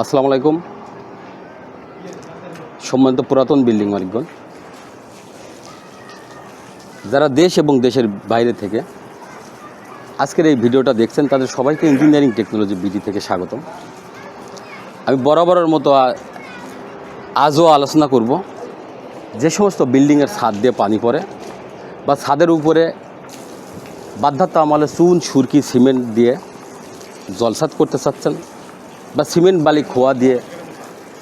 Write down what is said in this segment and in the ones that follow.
আসসালামু আলাইকুম। সম্মানিত পুরাতন বিল্ডিং মালিকগণ। যারা দেশ এবং দেশের বাইরে থেকে আজকের এই ভিডিওটা দেখছেন, তাদের সবাইকে ইঞ্জিনিয়ারিং টেকনোলজি বিডি থেকে স্বাগতম। আমি বরাবরের মতো আজও আলোচনা করব যে সমস্ত বিল্ডিংয়ের ছাদ দিয়ে পানি পড়ে বা ছাদের উপরে বাধ্যতা আমলে চুন সুরকি সিমেন্ট দিয়ে জলসাদ করতে চাচ্ছেন। বা সিমেন্ট বালি খোয়া দিয়ে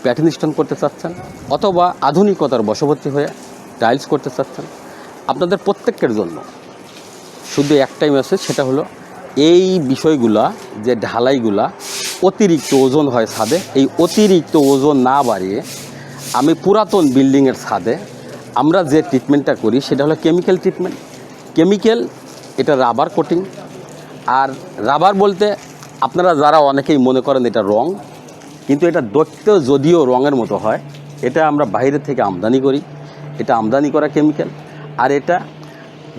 প্যাটার্ন স্টোন করতে চাচ্ছেন অথবা আধুনিকতার বশবর্তী হয়ে টাইলস করতে চাচ্ছেন, আপনাদের প্রত্যেকের জন্য শুধু একটাই মেসেজ সেটা হলো এই বিষয়গুলা, যে ঢালাইগুলা অতিরিক্ত ওজন হয় ছাদে, এই অতিরিক্ত ওজন না বাড়িয়ে আমি পুরাতন বিল্ডিংয়ের ছাদে আমরা যে ট্রিটমেন্টটা করি, সেটা হলো কেমিক্যাল ট্রিটমেন্ট কেমিক্যাল এটা রাবার কোটিং আর রাবার বলতে আপনারা যারা অনেকেই মনে করেন এটা রং, কিন্তু এটা দেখতেও যদিও রঙের মতো হয়, এটা আমরা বাইরে থেকে আমদানি করি। এটা আমদানি করা কেমিক্যাল আর এটা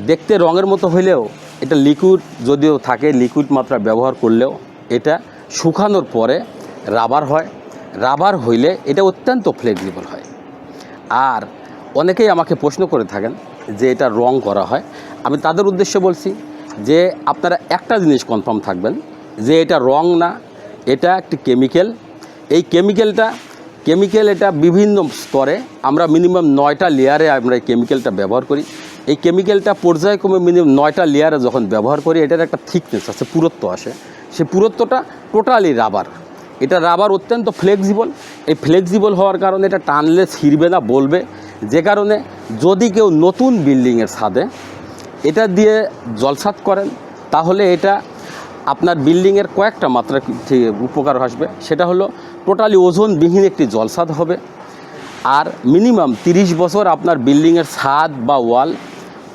দেখতে রঙের মতো হইলেও, এটা লিকুইড যদিও থাকে লিকুইড মাত্রা ব্যবহার করলেও, এটা শুকানোর পরে রাবার হয়। রাবার হইলে এটা অত্যন্ত ফ্লেক্সিবল হয়। আর অনেকেই আমাকে প্রশ্ন করে থাকেন যে এটা রং করা হয়। আমি তাদের উদ্দেশ্যে বলছি যে আপনারা একটা জিনিস কনফার্ম থাকবেন যে এটা রং না, এটা একটি কেমিক্যাল এই কেমিক্যালটা কেমিক্যাল এটা বিভিন্ন স্তরে, আমরা মিনিমাম নয়টা লেয়ারে আমরা এই কেমিক্যালটা ব্যবহার করি। এই কেমিক্যালটা পর্যায়ক্রমে মিনিমাম নয়টা লেয়ারে যখন ব্যবহার করি, এটার একটা থিকনেস আছে, পুরত্ব আসে। সেই পুরত্বটা টোটালি রাবার এটা রাবার অত্যন্ত ফ্লেক্সিবল এই ফ্লেক্সিবল হওয়ার কারণে এটা টানলে ছিঁড়বে না, বলবে। যে কারণে যদি কেউ নতুন বিল্ডিংয়ের ছাদে এটা দিয়ে জলসাত করেন, তাহলে এটা আপনার বিল্ডিংয়ের কয়েকটা মাত্রা উপকার আসবে। সেটা হলো টোটালি ওজনবিহীন একটি জলসাদ হবে। আর মিনিমাম তিরিশ বছর আপনার বিল্ডিংয়ের ছাদ বা ওয়াল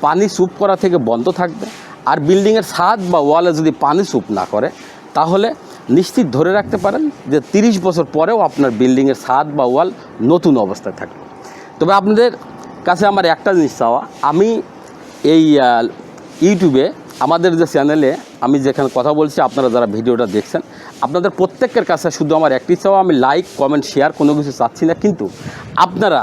পানি সুপ করা থেকে বন্ধ থাকবে। আর বিল্ডিংয়ের ছাদ বা ওয়ালে যদি পানি সুপ না করে, তাহলে নিশ্চিত ধরে রাখতে পারেন যে তিরিশ বছর পরেও আপনার বিল্ডিংয়ের ছাদ বা ওয়াল নতুন অবস্থায় থাকবে। তবে আপনাদের কাছে আমার একটা জিনিস চাওয়া। আমি এই ইউটিউবে আমাদের যে চ্যানেলে আমি যেখানে কথা বলছি, আপনারা যারা ভিডিওটা দেখছেন, আপনাদের প্রত্যেকের কাছে শুধু আমার একটি চাওয়া, আমি লাইক কমেন্ট শেয়ার কোনো কিছু চাচ্ছি না। কিন্তু আপনারা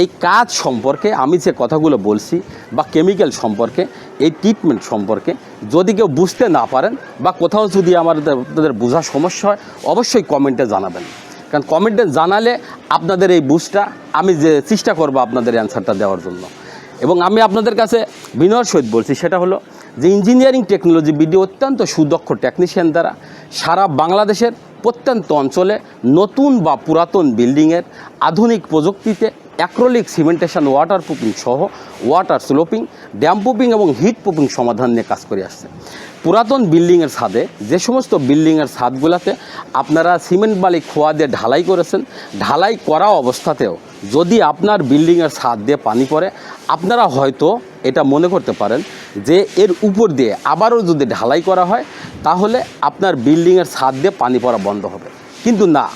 এই কাজ সম্পর্কে, আমি যে কথাগুলো বলছি বা কেমিক্যাল সম্পর্কে, এই ট্রিটমেন্ট সম্পর্কে যদি কেউ বুঝতে না পারেন বা কোথাও যদি আমাদের, আপনাদের বোঝার সমস্যা হয়, অবশ্যই কমেন্টে জানাবেন। কারণ কমেন্টে জানালে আপনাদের এই বুঝটা আমি যে চেষ্টা করব আপনাদের অ্যান্সারটা দেওয়ার জন্য। এবং আমি আপনাদের কাছে বিনয়ের সহিত বলছি, সেটা হলো যে ইঞ্জিনিয়ারিং টেকনোলজি বিডি অত্যন্ত সুদক্ষ টেকনিশিয়ান দ্বারা সারা বাংলাদেশের প্রত্যন্ত অঞ্চলে নতুন বা পুরাতন বিল্ডিংয়ের আধুনিক প্রযুক্তিতে অ্যাক্রোলিক সিমেন্টেশন ওয়াটার প্রুফিং সহ ওয়াটার স্লোপিং ড্যাম প্রুফিং এবং হিট প্রুফিং সমাধান নিয়ে কাজ করে আসছে। পুরাতন বিল্ডিংয়ের ছাদে, যে সমস্ত বিল্ডিংয়ের ছাদগুলোতে আপনারা সিমেন্ট বালি খোয়া দিয়ে ঢালাই করেছেন, ঢালাই করা অবস্থাতেও যদি আপনার বিল্ডিংয়ের ছাদ দিয়ে পানি পড়ে, আপনারা হয়তো এটা মনে করতে পারেন যে এর উপর দিয়ে আবারও যদি ঢালাই করা হয়, তাহলে আপনার বিল্ডিংয়ের ছাদ দিয়ে পানি পড়া বন্ধ হবে। কিন্তু না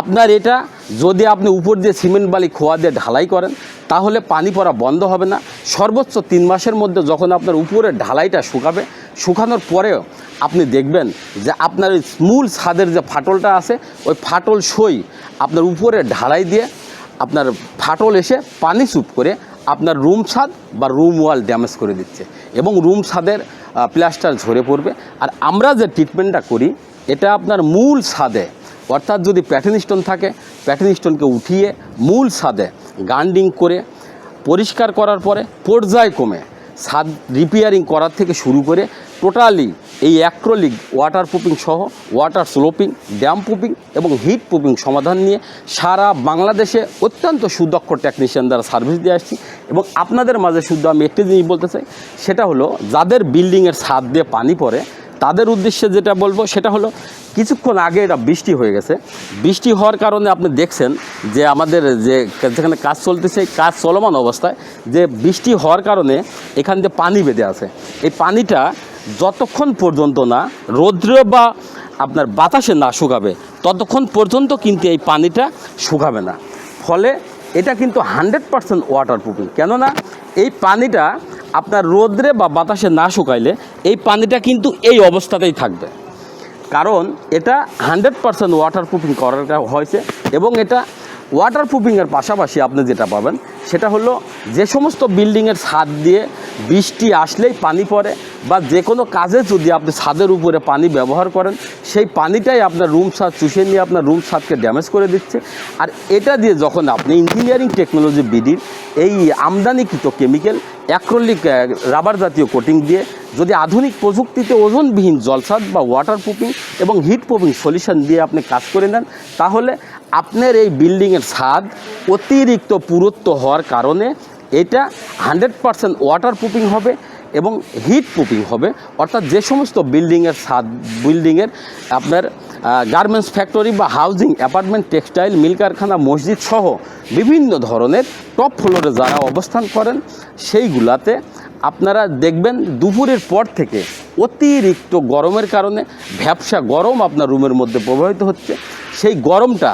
আপনার এটা যদি আপনি উপর দিয়ে সিমেন্ট বালি খোয়া দিয়ে ঢালাই করেন, তাহলে পানি পড়া বন্ধ হবে না। সর্বোচ্চ তিন মাসের মধ্যে যখন আপনার উপরের ঢালাইটা শুকাবে, শুকানোর পরেও আপনি দেখবেন যে আপনার ওই মূল ছাদের যে ফাটলটা আছে, ওই ফাটল সই আপনার উপরে ঢালাই দিয়ে আপনার ফাটল এসে পানি চুপ করে আপনার রুম ছাদ বা রুম ওয়াল ড্যামেজ করে দিচ্ছে এবং রুম ছাদের প্লাস্টার ঝরে পড়বে। আর আমরা যে ট্রিটমেন্টটা করি, এটা আপনার মূল ছাদে অর্থাৎ যদি প্যাটার্ন স্টোন থাকে প্যাটার্ন স্টোনকে উঠিয়ে মূল ছাদে গান্ডিং করে পরিষ্কার করার পরে পর্যায় পর্যায়ক্রমে ছাদ রিপেয়ারিং করার থেকে শুরু করে টোটালি এই অ্যাক্রোলিক ওয়াটার প্রুফিং সহ ওয়াটার স্লোপিং ড্যাম প্রুফিং এবং হিট প্রুফিং সমাধান নিয়ে সারা বাংলাদেশে অত্যন্ত সুদক্ষ টেকনিশিয়ান দ্বারা সার্ভিস দিয়ে আসছি। এবং আপনাদের মাঝে শুধু আমি একটি জিনিস বলতে চাই, সেটা হলো যাদের বিল্ডিংয়ের ছাদ দিয়ে পানি পড়ে, তাদের উদ্দেশ্যে যেটা বলব সেটা হলো কিছুক্ষণ আগে এটা বৃষ্টি হয়ে গেছে। বৃষ্টি হওয়ার কারণে আপনি দেখছেন যে আমাদের যে যেখানে কাজ চলতেছে, কাজ চলমান অবস্থায় যে বৃষ্টি হওয়ার কারণে এখান দিয়ে পানি বেঁধে আছে। এই পানিটা যতক্ষণ পর্যন্ত না রৌদ্র বা আপনার বাতাসে না শুকাবে, ততক্ষণ পর্যন্ত কিন্তু এই পানিটা শুকাবে না। ফলে এটা কিন্তু হান্ড্রেড পারসেন্ট ওয়াটার প্রুফিং কেননা এই পানিটা আপনার রোদ্রে বা বাতাসে না শুকাইলে এই পানিটা কিন্তু এই অবস্থাতেই থাকবে। কারণ এটা হান্ড্রেড পারসেন্ট ওয়াটার প্রুফিং করার হয়েছে এবং এটা ওয়াটার প্রুফিংয়ের পাশাপাশি আপনি যেটা পাবেন, সেটা হলো যে সমস্ত বিল্ডিংয়ের ছাদ দিয়ে বৃষ্টি আসলেই পানি পড়ে বা যে কোনো কাজে যদি আপনি ছাদের উপরে পানি ব্যবহার করেন, সেই পানিটাই আপনার রুম ছাদ চুষে নিয়ে আপনার রুম ছাদকে ড্যামেজ করে দিচ্ছে। আর এটা দিয়ে যখন আপনি ইঞ্জিনিয়ারিং টেকনোলজি বিডির এই আমদানিকৃত কেমিক্যাল অ্যাক্রোলিক রাবার জাতীয় কোটিং দিয়ে যদি আধুনিক প্রযুক্তিতে ওজনবিহীন জলসাদ বা ওয়াটার প্রুফিং এবং হিট প্রুফিং সলিউশন দিয়ে আপনি কাজ করে নেন, তাহলে আপনার এই বিল্ডিংয়ের ছাদ অতিরিক্ত পুরুত্ব হওয়ার কারণে এটা হান্ড্রেড পারসেন্ট ওয়াটার প্রুফিং হবে এবং হিট প্রুফিং হবে। অর্থাৎ যে সমস্ত বিল্ডিংয়ের ছাদ বিল্ডিংয়ের আপনার গার্মেন্টস ফ্যাক্টরি বা হাউজিং অ্যাপার্টমেন্ট টেক্সটাইল মিল কারখানা, মসজিদ সহ বিভিন্ন ধরনের টপ ফ্লোরে যারা অবস্থান করেন, সেইগুলাতে আপনারা দেখবেন দুপুরের পর থেকে অতিরিক্ত গরমের কারণে ভ্যাবসা গরম আপনার রুমের মধ্যে প্রবাহিত হচ্ছে। সেই গরমটা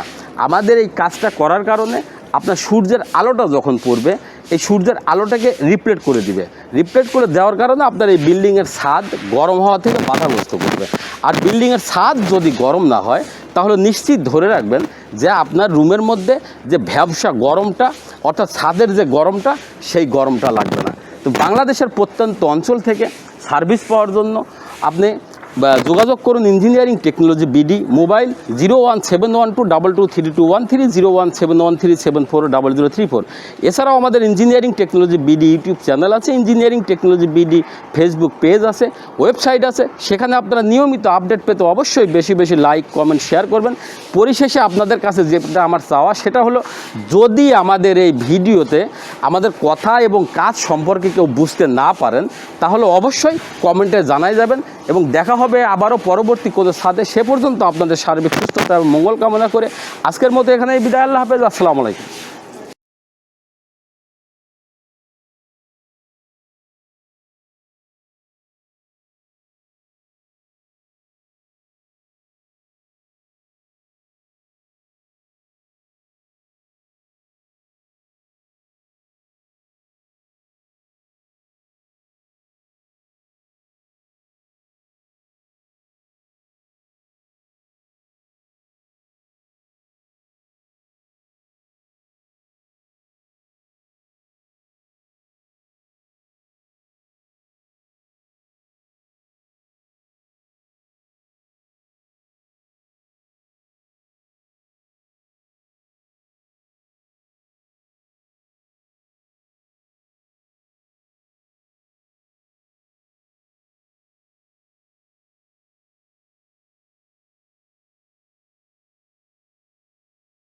আমাদের এই কাজটা করার কারণে আপনার সূর্যের আলোটা যখন পড়বে এই সূর্যের আলোটাকে রিপ্লেট করে দিবে। রিপ্লেট করে দেওয়ার কারণে আপনার এই বিল্ডিংয়ের ছাদ গরম হওয়া থেকে বাধাগ্রস্ত করবে। আর বিল্ডিংয়ের ছাদ যদি গরম না হয়, তাহলে নিশ্চিত ধরে রাখবেন যে আপনার রুমের মধ্যে যে ভ্যাবসা গরমটা, অর্থাৎ ছাদের যে গরমটা, সেই গরমটা লাগবে না। তো বাংলাদেশের প্রত্যন্ত অঞ্চল থেকে সার্ভিস পাওয়ার জন্য আপনি বা যোগাযোগ করুন Engineering Technology BD, mobile zero one seven one two double two three two one three zero one seven one three seven four double zero three four. এছাড়াও আমাদের Engineering Technology BD, YouTube channel আছে, Engineering Technology BD, Facebook page আছে, website আছে, সেখানে আপনারা নিয়মিত update পেতে অবশ্যই বেশি বেশি লাইক, কমেন্ট, শেয়ার করবেন। পরিশেষে আপনাদের কাছে যেটা আমার চাওয়া, সেটা হলো যদি আমাদের এই ভিডিওতে আমাদের কথা এবং কাজ সম্পর্কে কেউ বুঝতে না পারেন, তাহলে অবশ্যই কমেন্টে জানাই যাবেন এবং দেখা হবে, আবারও পরবর্তী কোনো সাথে। সে পর্যন্ত আপনাদের সার্বিক সুস্থতা এবং মঙ্গল কামনা করে আজকের মতো এখানে বিদায়, আল্লাহ হাফেজ, আসসালামু আলাইকুম।